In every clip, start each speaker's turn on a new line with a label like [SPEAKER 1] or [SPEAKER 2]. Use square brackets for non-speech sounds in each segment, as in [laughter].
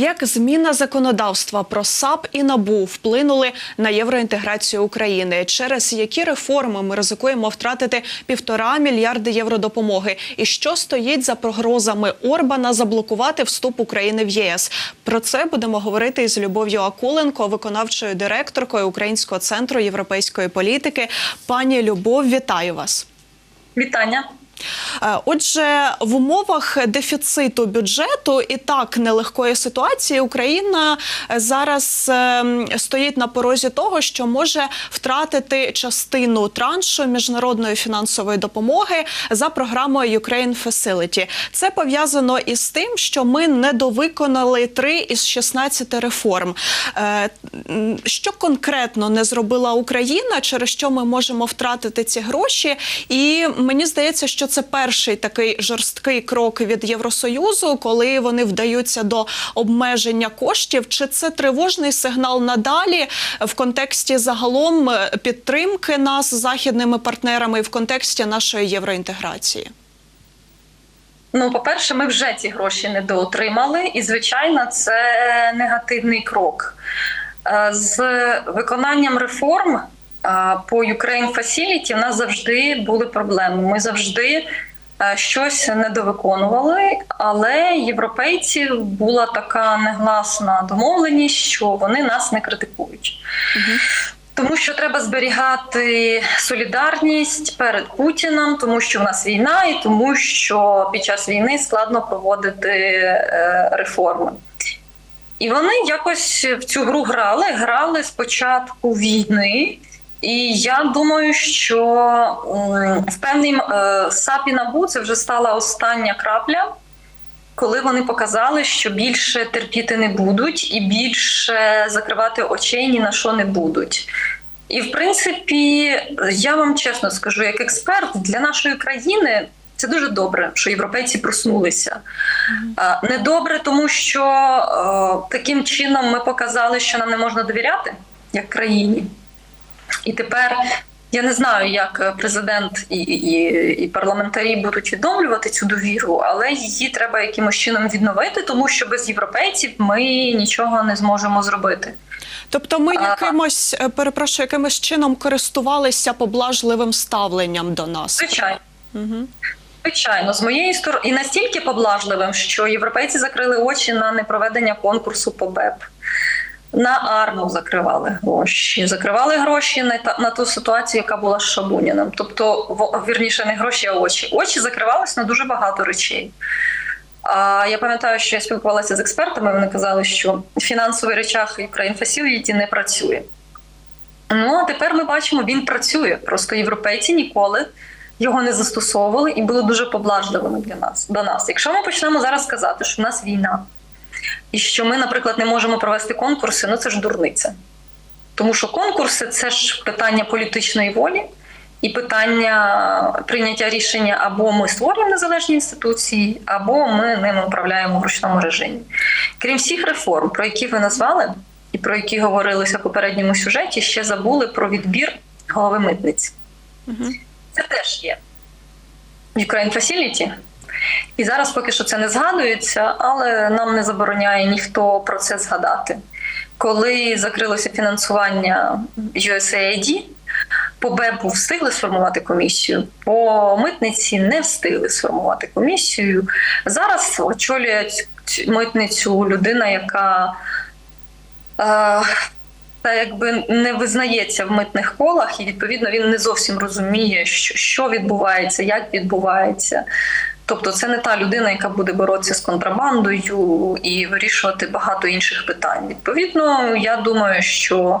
[SPEAKER 1] Як зміна законодавства про САП і НАБУ вплинули на євроінтеграцію України? Через які реформи ми ризикуємо втратити півтора мільярди євро допомоги? І що стоїть за прогрозами Орбана заблокувати вступ України в ЄС? Про це будемо говорити із Любов'ю Акуленко, виконавчою директоркою Українського центру європейської політики. Пані Любов, вітаю вас.
[SPEAKER 2] Вітання.
[SPEAKER 1] Е, Отже, в умовах дефіциту бюджету і так нелегкої ситуації Україна е, зараз ем, стоїть на порозі того, що може втратити частину траншу міжнародної фінансової допомоги за програмою Ukraine Facility. Це пов'язано із тим, що ми недовиконали три із 16 реформ. Е, Що конкретно не зробила Україна, через що ми можемо втратити ці гроші? І мені здається, що це перший такий жорсткий крок від Євросоюзу, коли вони вдаються до обмеження коштів. Чи це тривожний сигнал надалі в контексті загалом е, підтримки нас західними партнерами і в контексті нашої євроінтеграції?
[SPEAKER 2] Ну, по-перше, ми вже ці гроші недоотримали, і звичайно, це негативний крок. Е, З виконанням реформ по Ukraine Facility в нас завжди були проблеми. Ми завжди е, щось недовиконували, але європейців була така негласна домовленість, що вони нас не критикують. Тому що треба зберігати солідарність перед Путіним, тому що в нас війна, і тому що під час війни складно проводити е, реформи. І вони якось в цю гру грали, грали з початку війни. І я думаю, що в певній е, САПі НАБУ це вже стала остання крапля, коли вони показали, що більше терпіти не будуть і більше закривати очей ні на що не будуть. І в принципі, я вам чесно скажу, як експерт для нашої країни. Це дуже добре, що європейці проснулися. Недобре, тому що е, таким чином ми показали, що нам не можна довіряти як країні. І тепер я не знаю, як президент і, і, і парламентарі будуть відновлювати цю довіру, але її треба якимось чином відновити, тому що без європейців ми нічого не зможемо зробити.
[SPEAKER 1] Тобто, ми
[SPEAKER 2] А-
[SPEAKER 1] якимось е, перепрошую, якимось чином користувалися поблажливим ставленням до нас.
[SPEAKER 2] Звичайно.
[SPEAKER 1] Угу.
[SPEAKER 2] Звичайно, з моєї сторони і настільки поблажливим, що європейці закрили очі на непроведення конкурсу по БЕП. На арму закривали гроші, закривали гроші на та на ту ситуацію, яка була з Шабуніним. Тобто, в- вірніше, не гроші, а очі. Очі закривались на дуже багато речей. А я пам'ятаю, що я спілкувалася з експертами. Вони казали, що фінансовий речах Ukraine Facility не працює. Ну а тепер ми бачимо, він працює. Просто європейці ніколи його не застосовували і були дуже поблажливими для нас до нас. Якщо ми почнемо зараз казати, що в нас війна, і що ми, наприклад, не можемо провести конкурси, ну це ж дурниця. Тому що конкурси це ж питання політичної волі і питання прийняття рішення або ми створюємо незалежні інституції, або ми ними управляємо в ручному режимі. Крім всіх реформ, про які ви назвали, і про які говорилися в попередньому сюжеті, ще забули про відбір голови митниці.
[SPEAKER 1] Угу.
[SPEAKER 2] Це теж є Ukraine Facility. І зараз поки що це не згадується, але нам не забороняє ніхто про це згадати. Коли закрилося фінансування USAID, по БЕБу встигли сформувати комісію, по митниці не встигли сформувати комісію. Зараз очолює митницю людина, яка е, та якби не визнається в митних колах, і відповідно він не зовсім розуміє, що, що відбувається, як відбувається. Тобто, це не та людина, яка буде боротися з контрабандою і вирішувати багато інших питань. Відповідно, я думаю, що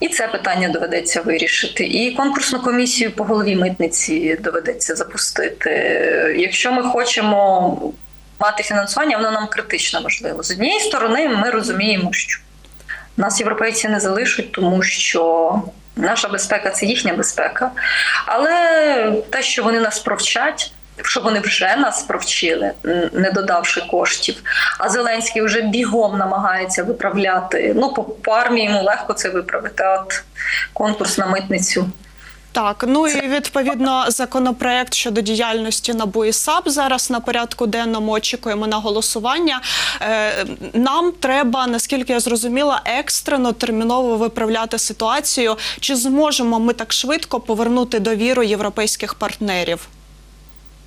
[SPEAKER 2] і це питання доведеться вирішити, і конкурсну комісію по голові митниці доведеться запустити. Якщо ми хочемо мати фінансування, воно нам критично важливо. З однієї сторони, ми розуміємо, що нас європейці не залишать, тому що наша безпека це їхня безпека. Але те, що вони нас провчать, що вони вже нас провчили, не додавши коштів. А Зеленський вже бігом намагається виправляти. Ну, по, по армії йому легко це виправити. От конкурс на митницю
[SPEAKER 1] Так, ну і відповідно законопроект щодо діяльності НАБУ і САП зараз на порядку денному очікуємо на голосування. Е, Нам треба, наскільки я зрозуміла, екстрено терміново виправляти ситуацію. Чи зможемо ми так швидко повернути довіру європейських партнерів?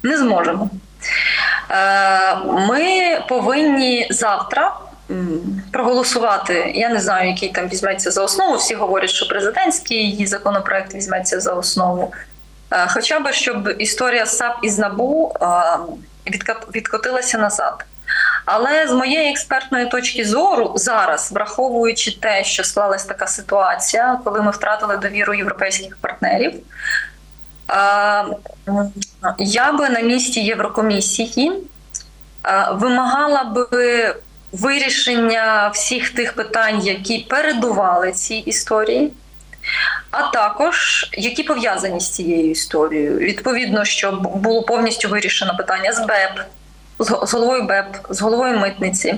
[SPEAKER 2] Не зможемо. Е, Ми повинні завтра проголосувати. Я не знаю, який там візьметься за основу. Всі говорять, що президентський її законопроект візьметься за основу. Е, Хоча б щоб історія САП із НАБУ е, відкотилася назад. Але з моєї експертної точки зору, зараз, враховуючи те, що склалась така ситуація, коли ми втратили довіру європейських партнерів, я би на місці Єврокомісії е, вимагала би вирішення всіх тих питань, які передували цій історії, а також які пов'язані з цією історією. Відповідно, щоб було повністю вирішено питання з БЕП, з головою БЕП, з головою митниці.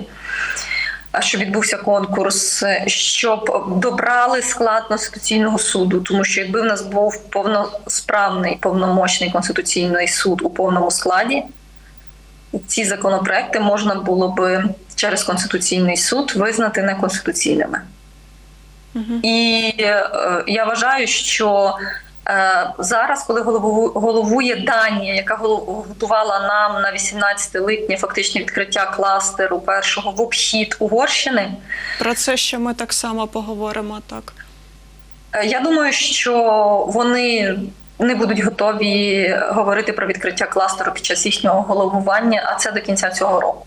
[SPEAKER 2] А Щоб відбувся конкурс, щоб добрали склад конституційного суду, тому що якби в нас був повносправний, повномочний конституційний суд у повному складі, ці законопроекти можна було би через конституційний суд визнати неконституційними. І е, я вважаю, що зараз, коли голову- головує Данія, яка готувала нам на 18 липня фактично відкриття кластеру першого в обхід Угорщини,
[SPEAKER 1] Про це ще ми так само поговоримо. Так.
[SPEAKER 2] Е, Я думаю, що вони не будуть готові говорити про відкриття кластеру під час їхнього головування, а це до кінця цього року.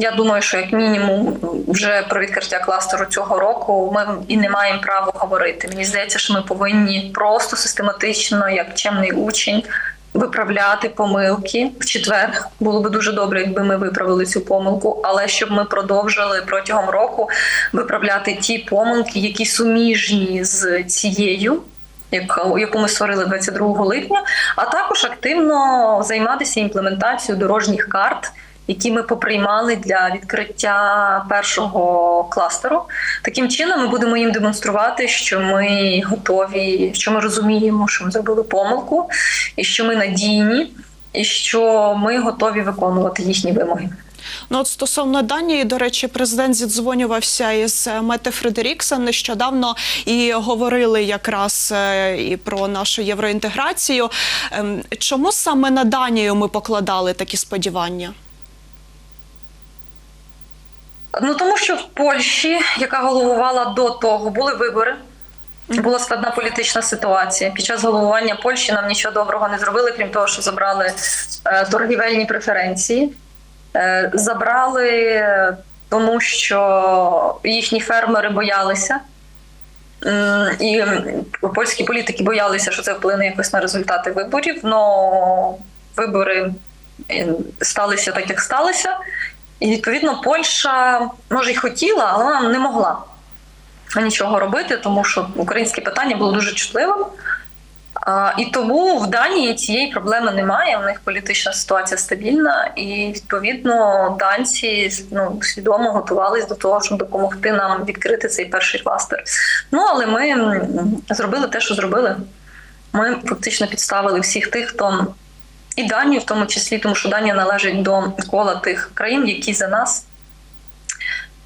[SPEAKER 2] Я думаю, що як мінімум вже про відкриття кластеру цього року ми і не маємо права говорити. Мені здається, що ми повинні просто систематично, як чемний учень, виправляти помилки в четвер. Було би дуже добре, якби ми виправили цю помилку, але щоб ми продовжили протягом року виправляти ті помилки, які суміжні з цією. Яку ми створили 22 липня, а також активно займатися імплементацією дорожніх карт, які ми поприймали для відкриття першого кластеру. Таким чином, ми будемо їм демонструвати, що ми готові, що ми розуміємо, що ми зробили помилку, і що ми надійні, і що ми готові виконувати їхні вимоги.
[SPEAKER 1] Ну, от стосовно Данії, до речі, президент зідзвонювався із Мете Фредеріксен нещодавно і говорили якраз е, і про нашу євроінтеграцію. Ем, Чому саме на Данію ми покладали такі сподівання?
[SPEAKER 2] Ну тому що в Польщі, яка головувала до того, були вибори. Була складна політична ситуація. Під час головування Польщі нам нічого доброго не зробили, крім того, що забрали е, торгівельні преференції. Е, забрали, тому що їхні фермери боялися. І польські політики боялися, що це вплине якось на результати виборів. але вибори сталися так, як сталися. І відповідно Польща може й хотіла, але вона не могла нічого робити, тому що українське питання було дуже чутливим. І тому в Данії цієї проблеми немає. В них політична ситуація стабільна, і відповідно данці ну, свідомо готувалися до того, щоб допомогти нам відкрити цей перший кластер. Ну але ми зробили те, що зробили. Ми фактично підставили всіх тих, хто і Данію, в тому числі, тому що Данія належить до кола тих країн, які за нас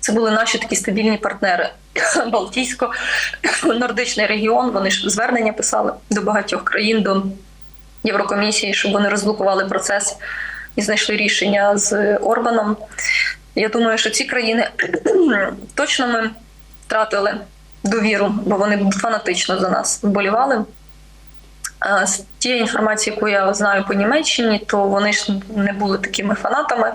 [SPEAKER 2] це були наші такі стабільні партнери. [laughs] Балтійсько-нордичний регіон. Вони ж звернення писали до багатьох країн, до Єврокомісії, щоб вони розблокували процес і знайшли рішення з Орбаном. Я думаю, що ці країни [clears throat] точно ми втратили довіру, бо вони фанатично за нас вболівали. А З тієї інформації, яку я знаю по Німеччині, то вони ж не були такими фанатами.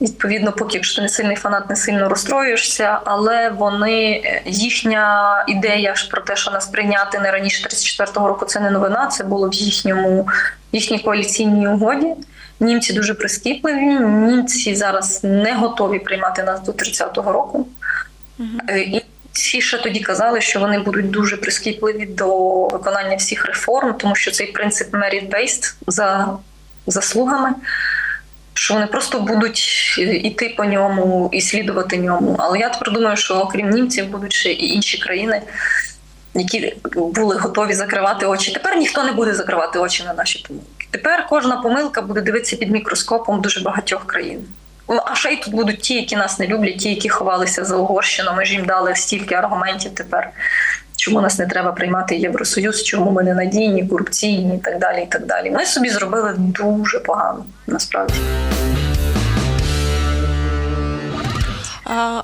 [SPEAKER 2] Відповідно, поки якщо ти не сильний фанат, не сильно розстроюєшся, але вони е, їхня ідея ж про те, що нас прийняти не раніше 34-го року, це не новина. Це було в їхньому їхній коаліційній угоді. Німці дуже прискіпливі. Німці зараз не готові приймати нас до 30-го року. Е, І всі ще тоді казали, що вони будуть дуже прискіпливі до виконання всіх реформ, тому що цей принцип merit-based за заслугами що вони просто будуть іти по ньому і слідувати ньому. Але я тепер думаю, що окрім німців будуть ще і інші країни, які були готові закривати очі. Тепер ніхто не буде закривати очі на наші помилки. Тепер кожна помилка буде дивитися під мікроскопом дуже багатьох країн. Ну, А ще й тут будуть ті, які нас не люблять, ті, які ховалися за Угорщину. Ми ж їм дали стільки аргументів тепер, чому нас не треба приймати Євросоюз, чому ми не надійні, корупційні і так далі. І так далі. Ми собі зробили дуже погано насправді.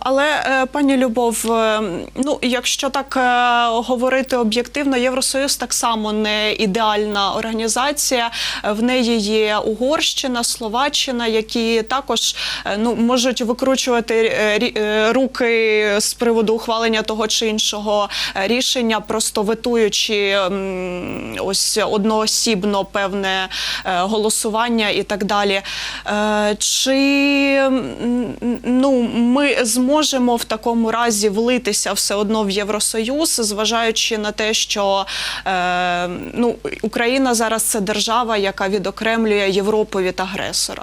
[SPEAKER 1] Але е, пані Любов, е, ну якщо так е, говорити об'єктивно, Євросоюз так само не ідеальна організація. Е, В неї є Угорщина, Словаччина, які також е, ну можуть викручувати е, е, руки з приводу ухвалення того чи іншого е, рішення, просто ветуючи м, ось одноосібно певне е, голосування і так далі. Е, Чи ну ми зможемо в такому разі влитися все одно в Євросоюз, зважаючи на те, що е, ну Україна зараз це держава, яка відокремлює Європу від агресора.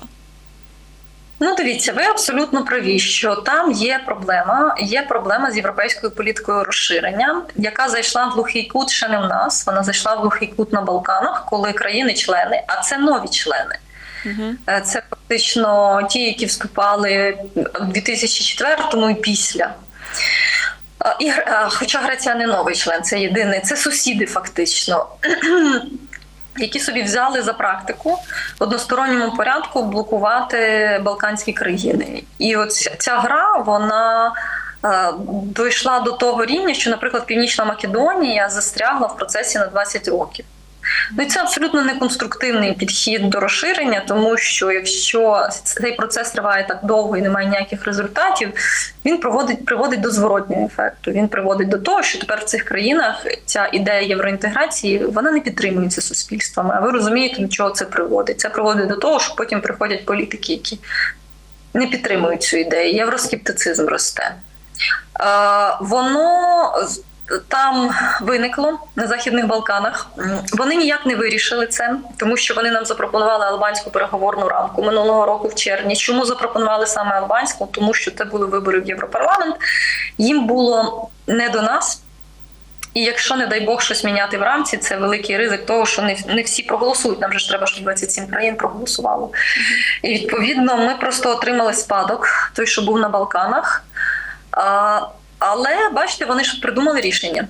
[SPEAKER 2] Ну, дивіться, ви абсолютно праві, що там є проблема. Є проблема з європейською політикою розширення, яка зайшла в глухий кут ще не в нас. Вона зайшла в глухий кут на Балканах, коли країни-члени, а це нові члени. Е, Це фактично ті, які вступали в 2004 і після. Е, І, е, хоча Греція не новий член, це єдиний, це сусіди фактично. [clears throat] Які собі взяли за практику в односторонньому порядку блокувати Балканські країни, і от ця- гра вона дійшла до того рівня, що, наприклад, Північна Македонія застрягла в процесі на 20 років. Ну це абсолютно неконструктивний підхід до розширення, тому що якщо цей процес триває так довго і немає ніяких результатів, він проводить приводить до зворотнього ефекту. Він приводить до того, що тепер в цих країнах ця ідея євроінтеграції вона не підтримується суспільствами. А ви розумієте, до чого це приводить? Це приводить до того, що потім приходять політики, які не підтримують цю ідею. Євроскептицизм росте. Воно там виникло на Західних Балканах. Вони ніяк не вирішили це, тому що вони нам запропонували албанську переговорну рамку минулого року в червні. Чому запропонували саме албанську? Тому що це були вибори в Європарламент. Їм було не до нас. І якщо, не дай Бог, щось міняти в рамці, це великий ризик того, що не, не всі проголосують. Нам же ж треба, щоб 27 країн проголосувало. І відповідно ми просто отримали спадок, той, що був на Балканах. Але бачите, вони ж придумали рішення.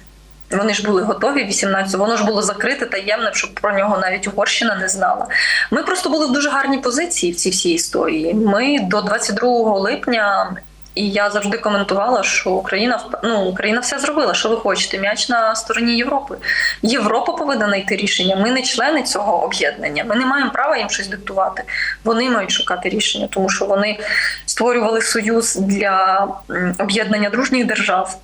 [SPEAKER 2] Вони ж були готові 18 воно ж було закрите таємне, щоб про нього навіть Угорщина не знала. Ми просто були в дуже гарній позиції в цій всій історії. Ми до 22 липня, і я завжди коментувала, що Україна ну, Україна все зробила. Що ви хочете? М'яч на стороні Європи. Європа повинна знайти рішення. Ми не члени цього об'єднання. Ми не маємо права їм щось диктувати. Вони мають шукати рішення, тому що вони створювали союз для об'єднання дружніх держав.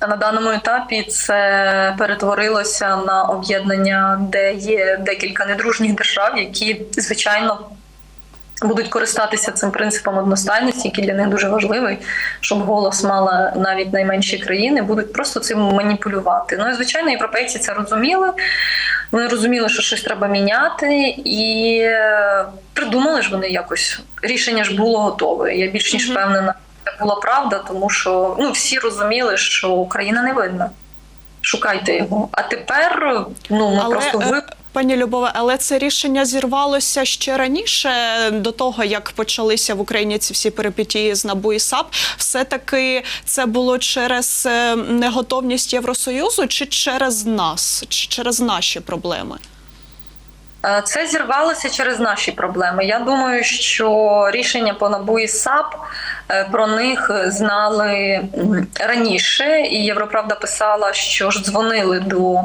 [SPEAKER 2] А на даному етапі це перетворилося на об'єднання, де є декілька недружніх держав, які звичайно будуть користатися цим принципом одностайності, який для них дуже важливий, щоб голос мала навіть найменші країни, будуть просто цим маніпулювати. Ну і звичайно, європейці це розуміли. Вони розуміли, що щось треба міняти, і е, придумали ж вони якось. Рішення ж було готове. Я більш ніж впевнена, це була правда, тому що ну всі розуміли, що Україна не винна. Шукайте його. А тепер ну ми
[SPEAKER 1] Але,
[SPEAKER 2] просто
[SPEAKER 1] е,
[SPEAKER 2] ви.
[SPEAKER 1] Пані Любове, але це рішення зірвалося ще раніше до того, як почалися в Україні ці всі перипетії з НАБУ і САП. Все таки це було через е, неготовність Євросоюзу, чи через нас, чи через наші проблеми?
[SPEAKER 2] Е, Це зірвалося через наші проблеми. Я думаю, що рішення по НАБУ і САП е, про них знали раніше, і Європравда писала, що ж дзвонили до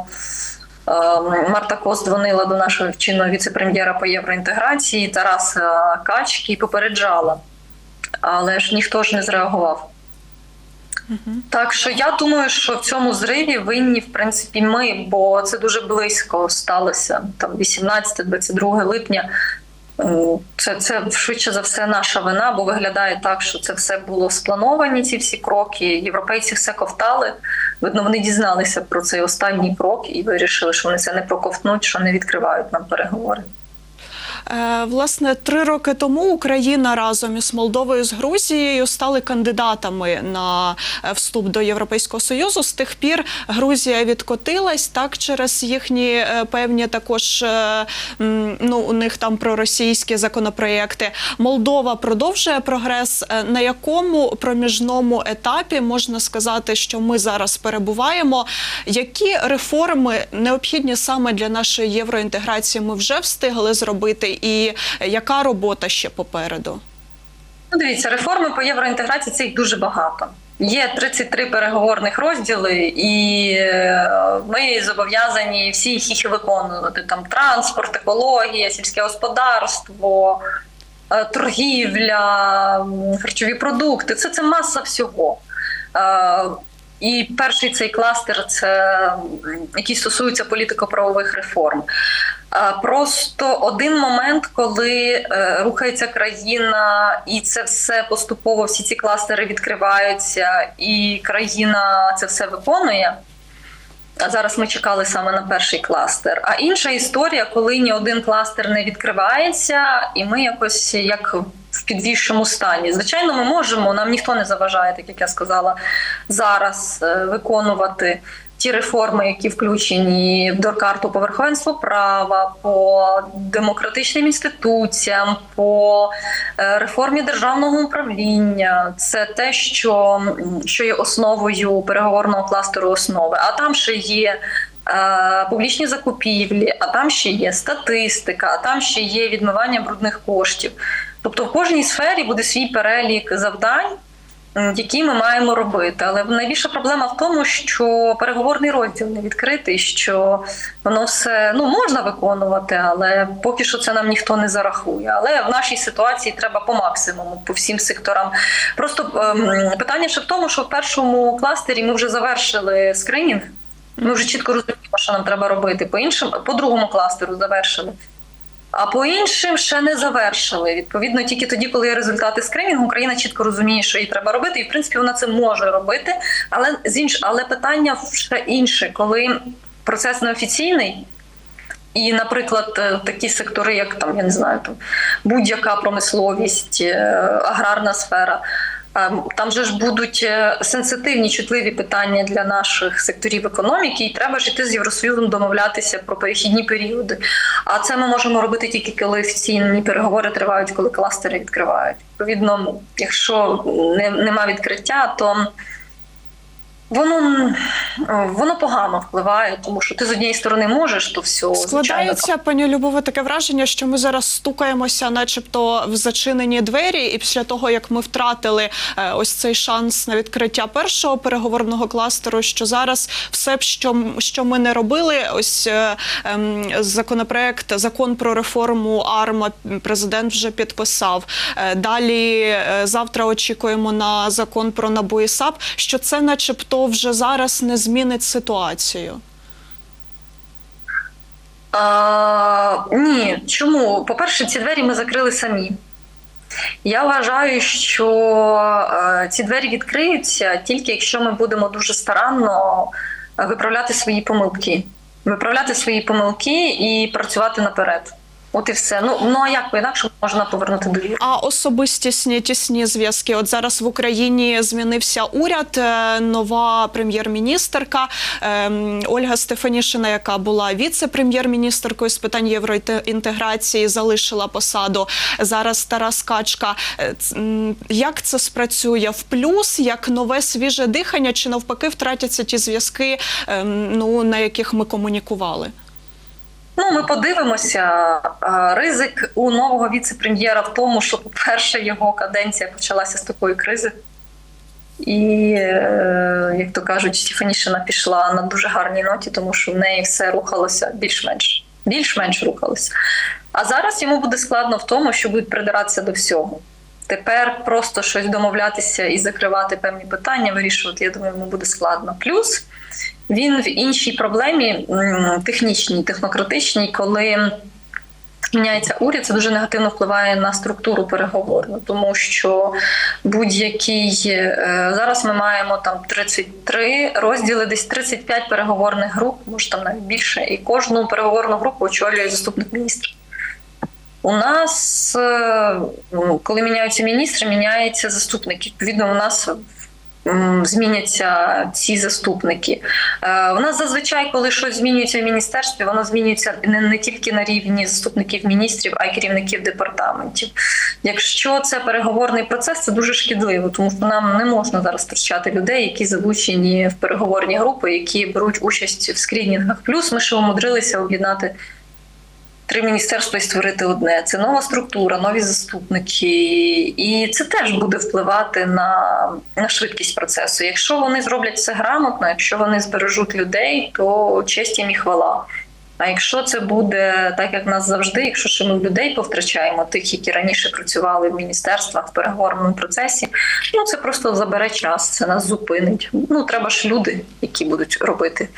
[SPEAKER 2] Марта Кос дзвонила до нашого чинного віце-прем'єра по євроінтеграції Тараса Качки і попереджала. Але ж ніхто ж не зреагував. Так що я думаю, що в цьому зриві винні в принципі ми, бо це дуже близько сталося там 18-22 липня. Ем, Це, це швидше за все наша вина, бо виглядає так, що це все було сплановані. Ці всі кроки. Європейці все ковтали. Видно, вони дізналися про цей останній крок і вирішили, що вони це не проковтнуть, що не відкривають нам переговори.
[SPEAKER 1] Е, Власне, три роки тому Україна разом із Молдовою з Грузією стали кандидатами на е, вступ до Європейського союзу. З тих пір Грузія відкотилась так через їхні е, певні також ну у них там проросійські законопроєкти. Молдова продовжує прогрес. На якому проміжному етапі можна сказати, що ми зараз перебуваємо? Які реформи необхідні саме для нашої євроінтеграції? Ми вже встигли зробити, і яка робота ще попереду?
[SPEAKER 2] Ну, дивіться, реформи по євроінтеграції це їх дуже багато. Є 33 переговорних розділи, і е, ми зобов'язані всі їх виконувати. Там транспорт, екологія, сільське господарство, е, торгівля, харчові продукти. Це, це маса всього. Е, І перший цей кластер це який стосується політико-правових реформ. Просто один момент, коли е, рухається країна, і це все поступово, всі ці кластери відкриваються, і країна це все виконує. А зараз ми чекали саме на перший кластер. А інша історія, коли ні один кластер не відкривається, і ми якось як в підвішому стані. Звичайно, ми можемо, нам ніхто не заважає, так як я сказала, зараз е, виконувати ті реформи, які включені в доркарту по верховенству права, по демократичним інституціям, по е, реформі державного управління. Це те, що, що є основою переговорного кластеру основи. А там ще є. е, Публічні закупівлі, а там ще є статистика, а там ще є відмивання брудних коштів. Тобто в кожній сфері буде свій перелік завдань, які ми маємо робити. Але найбільша проблема в тому, що переговорний розділ не відкритий, що воно все ну можна виконувати, але поки що це нам ніхто не зарахує. Але в нашій ситуації треба по максимуму, по всім секторам. Просто ем, питання ще в тому, що в першому кластері ми вже завершили скринінг. Ми вже чітко розуміємо, що нам треба робити. По іншим, по другому кластеру завершили. А по іншим ще не завершили. Відповідно, тільки тоді, коли є результати скринінгу, Україна чітко розуміє, що їй треба робити, і в принципі вона це може робити. Але з інш... але питання ще інше, коли процес неофіційний. І, наприклад, е, такі сектори, як там я не знаю, там будь-яка промисловість, е, аграрна сфера. Е, Там же ж будуть е, сенситивні, чутливі питання для наших секторів економіки, і треба ж іти з Євросоюзом домовлятися про перехідні періоди. А це ми можемо робити тільки коли офіційні переговори тривають, коли кластери відкривають. Відповідно, якщо не, нема відкриття, то воно, воно погано впливає, тому що ти з однієї сторони можеш, то все звичайно.
[SPEAKER 1] Пані Любове, таке враження, що ми зараз стукаємося, начебто, в зачинені двері, і після того як ми втратили е, ось цей шанс на відкриття першого переговорного кластеру, що зараз все, що, що ми не робили, ось е, ем, законопроект, закон про реформу АРМА, президент вже підписав. Е, Далі завтра очікуємо на закон про НАБУ і САП, що це, начебто, вже зараз не змінить ситуацію.
[SPEAKER 2] А, ні, чому? По-перше, ці двері ми закрили самі. Я вважаю, що е, ці двері відкриються тільки якщо ми будемо дуже старанно виправляти свої помилки. Виправляти свої помилки і працювати наперед. От і все. Ну, ну а як інакше можна повернути довіру?
[SPEAKER 1] А особистісні тісні зв'язки. От зараз в Україні змінився уряд, е, нова прем'єр-міністерка ем, Ольга Стефанішина, яка була віце-прем'єр-міністеркою з питань євроінтеграції, залишила посаду. Зараз Тарас Качка. Е, Як це спрацює в плюс, як нове свіже дихання, чи навпаки втратяться ті зв'язки, ем, ну на яких ми комунікували?
[SPEAKER 2] Ну, ми подивимося. Ризик у нового віце-прем'єра в тому, що, по-перше, його каденція почалася з такої кризи. І, е, як то кажуть, Стефанішина пішла на дуже гарній ноті, тому що в неї все рухалося більш-менш більш-менш рухалося. А зараз йому буде складно в тому, що будуть придиратися до всього. Тепер просто щось домовлятися і закривати певні питання, вирішувати, я думаю, йому буде складно. Плюс він в іншій проблемі технічній, технократичній, коли міняється уряд, це дуже негативно впливає на структуру переговорну, тому що будь-який е, зараз ми маємо там 33 розділи, десь 35 переговорних груп, може там навіть більше, і кожну переговорну групу очолює заступник міністра. У нас, е, ну, коли міняються міністри, міняються заступники. Відповідно, у нас зміняться ці заступники. Е, У нас зазвичай, коли щось змінюється в міністерстві, воно змінюється не, не тільки на рівні заступників міністрів, а й керівників департаментів. Якщо це переговорний процес, це дуже шкідливо, тому що нам не можна зараз втрачати людей, які залучені в переговорні групи, які беруть участь в скрінінгах. Плюс ми ще умудрилися об'єднати три міністерства і створити одне. Це нова структура, нові заступники, і це теж буде впливати на, на швидкість процесу. Якщо вони зроблять це грамотно, якщо вони збережуть людей, то честь їм і хвала. А якщо це буде так, як нас завжди, якщо ще ми людей повтрачаємо, тих, які раніше працювали в міністерствах в переговорному процесі, ну це просто забере час, це нас зупинить. Ну треба ж люди, які будуть робити.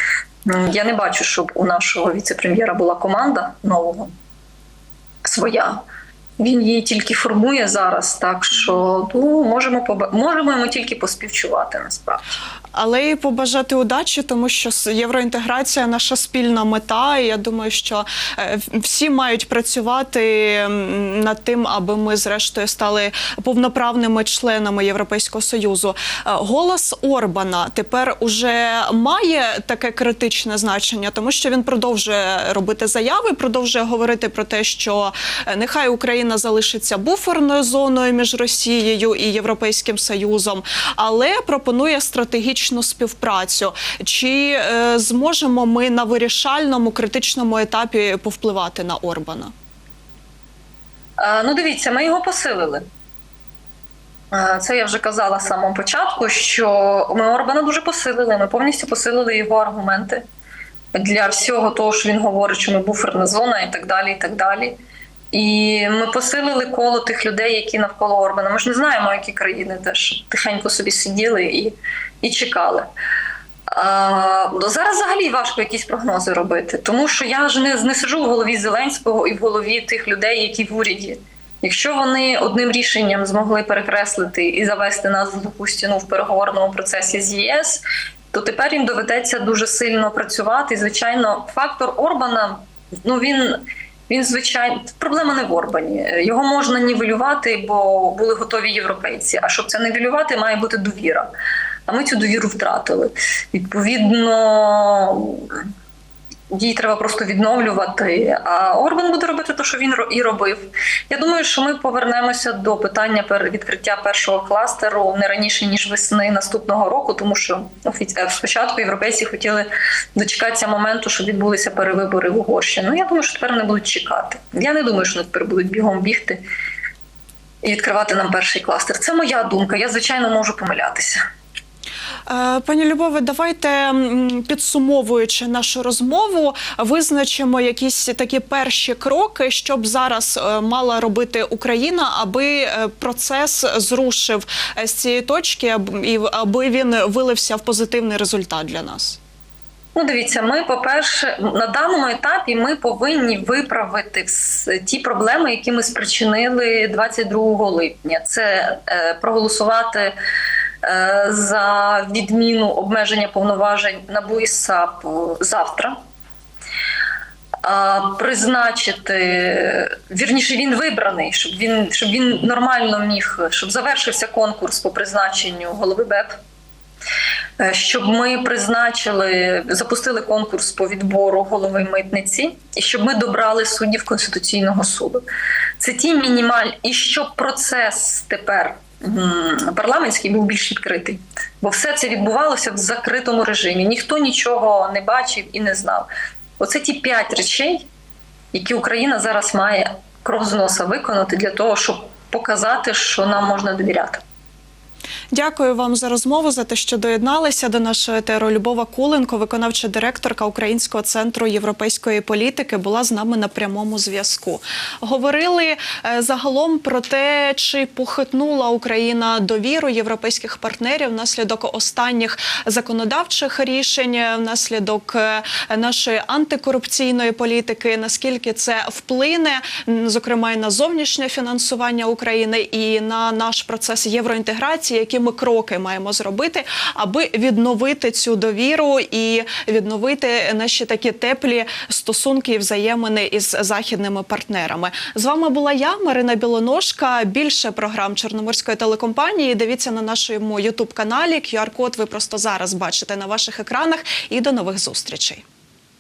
[SPEAKER 2] Я не бачу, щоб у нашого віце-прем'єра була команда нового своя. Він її тільки формує зараз, так що ну, можемо поба- можемо йому тільки поспівчувати насправді.
[SPEAKER 1] Але і побажати удачі, тому що євроінтеграція наша спільна мета. І я думаю, що е, всі мають працювати над тим, аби ми зрештою стали повноправними членами Європейського союзу. Е, Голос Орбана тепер уже має таке критичне значення, тому що він продовжує робити заяви, продовжує говорити про те, що е, нехай Україна залишиться буферною зоною між Росією і Європейським Союзом, але пропонує стратегічну співпрацю. Чи е, зможемо ми на вирішальному критичному етапі повпливати на Орбана?
[SPEAKER 2] Е, Ну, дивіться, ми його посилили. Е, Це я вже казала з самого початку, що ми Орбана дуже посилили. Ми повністю посилили його аргументи для всього того, що він говорить, що ми буферна зона і так далі. І так далі. І ми посилили коло тих людей, які навколо Орбана. Ми ж не знаємо, які країни теж тихенько собі сиділи і, і чекали. А, зараз взагалі важко якісь прогнози робити, тому що я ж не, не сиджу в голові Зеленського і в голові тих людей, які в уряді. Якщо вони одним рішенням змогли перекреслити і завести нас в глуху стіну в переговорному процесі з ЄС, то тепер їм доведеться дуже сильно працювати. Звичайно, фактор Орбана ну він. Він звичайно проблема не в Орбані. Його можна нівелювати, бо були готові європейці. А щоб це нівелювати, має бути довіра. А ми цю довіру втратили. Відповідно, її треба просто відновлювати. А Орбан буде робити те, що він і робив. Я думаю, що ми повернемося до питання відкриття першого кластеру не раніше ніж весни наступного року, тому що е, спочатку європейці хотіли дочекатися моменту, щоб відбулися перевибори в Угорщину. Ну, я думаю, що тепер вони будуть чекати. Я не думаю, що вони тепер будуть бігом бігти і відкривати нам перший кластер. Це моя думка. Я звичайно можу помилятися.
[SPEAKER 1] Е, Пані Любове, давайте підсумовуючи нашу розмову, визначимо якісь такі перші кроки, щоб зараз е, мала робити Україна, аби е, процес зрушив з цієї точки, і аби він вилився в позитивний результат для нас.
[SPEAKER 2] Ну, дивіться, ми, по-перше, на даному етапі ми повинні виправити ті проблеми, які ми спричинили 22 липня. Це е, проголосувати за відміну обмеження повноважень НАБУ і САП завтра. Призначити вірніше, він вибраний, щоб він щоб він нормально міг, щоб завершився конкурс по призначенню голови БЕП. Е, щоб ми призначили, запустили конкурс по відбору голови митниці, і щоб ми добрали суддів Конституційного суду. Це ті мінімальні, і щоб процес тепер парламентський був більш відкритий, бо все це відбувалося в закритому режимі. Ніхто нічого не бачив і не знав. Оце ті п'ять речей, які Україна зараз має кров з носа виконати для того, щоб показати, що нам можна довіряти.
[SPEAKER 1] Дякую вам за розмову, за те, що доєдналися до нашої етеру. Любова Куленко, виконавча директорка Українського центру європейської політики, була з нами на прямому зв'язку. Говорили е, загалом про те, чи похитнула Україна довіру європейських партнерів внаслідок останніх законодавчих рішень, внаслідок е, нашої антикорупційної політики. Наскільки це вплине, зокрема і на зовнішнє фінансування України і на наш процес євроінтеграції, які ми кроки маємо зробити, аби відновити цю довіру і відновити наші такі теплі стосунки і взаємини із західними партнерами. З вами була я, Марина Білоножка. Більше програм Чорноморської телекомпанії. Дивіться на нашому ютуб каналі. QR-код ви просто зараз бачите на ваших екранах. І до нових зустрічей.